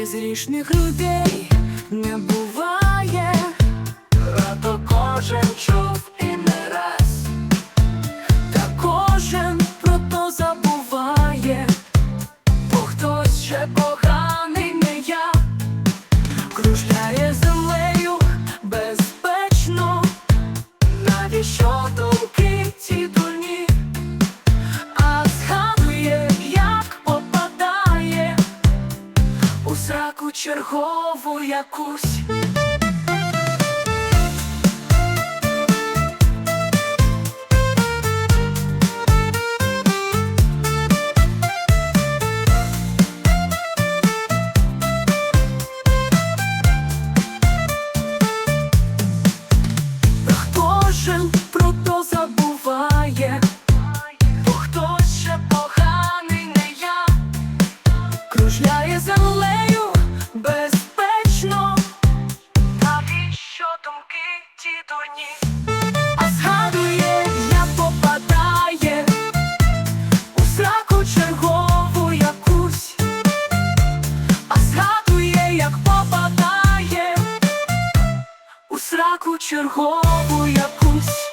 безрішних людей не буває, А то кожен чув і не раз. та кожен про то забуває, Бо хтось ще поганий не я. кружляє землею безпечно, Навіщо чергову якусь. Про то забуває, хтось ще поганий не я. кружляє землею безпечно, Навіщо думки ті дурні? а згадує, як попадає у сраку чергову якусь, а згадує, як попадає у сраку чергову якусь.